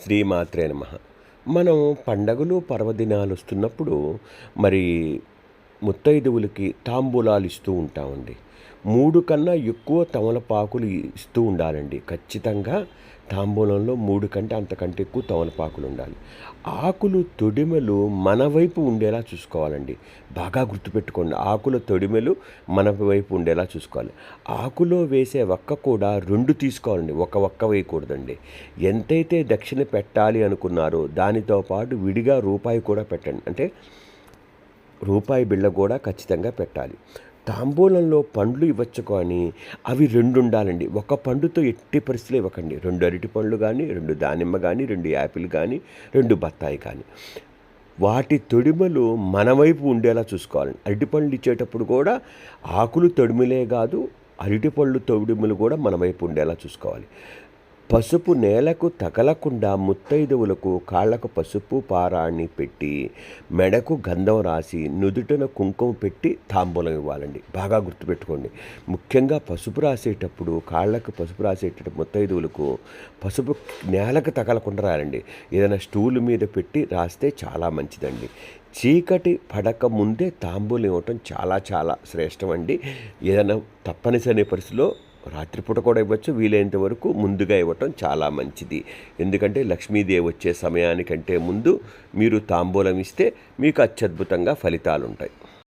శ్రీమాత్రే నమ. మనం పండగలు పర్వదినాలు వస్తున్నప్పుడు మరి ముత్తైదువులకి తాంబూలాలు ఇస్తూ ఉంటామండి. మూడు కన్నా ఎక్కువ తమలపాకులు ఇస్తూ ఉండాలండి. ఖచ్చితంగా తాంబూలంలో మూడు కంటే అంతకంటే ఎక్కువ తమలపాకులు ఉండాలి. ఆకులు తొడిమెలు మన వైపు ఉండేలా చూసుకోవాలండి. బాగా గుర్తుపెట్టుకోండి. ఆకుల తొడిమెలు మన వైపు ఉండేలా చూసుకోవాలి. ఆకులో వేసే ఒక్క కూడా రెండు తీసుకోవాలండి. ఒక ఒక్క వేయకూడదండి. ఎంతైతే దక్షిణ పెట్టాలి అనుకున్నారో దానితో పాటు విడిగా రూపాయి కూడా పెట్టండి. అంటే రూపాయి బిళ్ళ కూడా ఖచ్చితంగా పెట్టాలి. తాంబూలంలో పండ్లు ఇవ్వచ్చు కానీ అవి రెండు ఉండాలండి ఒక పండుతో ఎట్టి పరిస్థితులు ఇవ్వకండి. రెండు అరటి పండ్లు కానీ రెండు దానిమ్మ కానీ రెండు యాపిల్ కానీ రెండు బత్తాయి కానీ. వాటి తొడిమలు మన వైపు ఉండేలా చూసుకోవాలండి. అరటిపండ్లు ఇచ్చేటప్పుడు కూడా ఆకులు తొడిమలే కాదు అరటిపళ్ళు తొడిమలు కూడా మన వైపు ఉండేలా చూసుకోవాలి. పసుపు నేలకు తగలకుండా ముత్తైదువులకు కాళ్ళకు పసుపు పారాన్ని పెట్టి మెడకు గంధం రాసి నుదుటన కుంకుమ పెట్టి తాంబూలం ఇవ్వాలండి. బాగా గుర్తుపెట్టుకోండి. ముఖ్యంగా పసుపు రాసేటప్పుడు కాళ్ళకు పసుపు రాసేటప్పుడు ముత్తైదువులకు పసుపు నేలకు తగలకుండా రాయండి ఏదైనా స్టూల్ మీద పెట్టి రాస్తే చాలా మంచిదండి. చీకటి పడక ముందే తాంబూలం ఇవ్వటం చాలా చాలా శ్రేష్టం అండి. ఏదైనా తప్పనిసరి పరిస్థితిలో రాత్రిపూట కూడా ఇవ్వచ్చు. వీలైనంత వరకు ముందుగా ఇవ్వటం చాలా మంచిది. ఎందుకంటే లక్ష్మీదేవి వచ్చే సమయానికంటే ముందు మీరు తాంబూలం ఇస్తే మీకు అత్యద్భుతంగా ఫలితాలు ఉంటాయి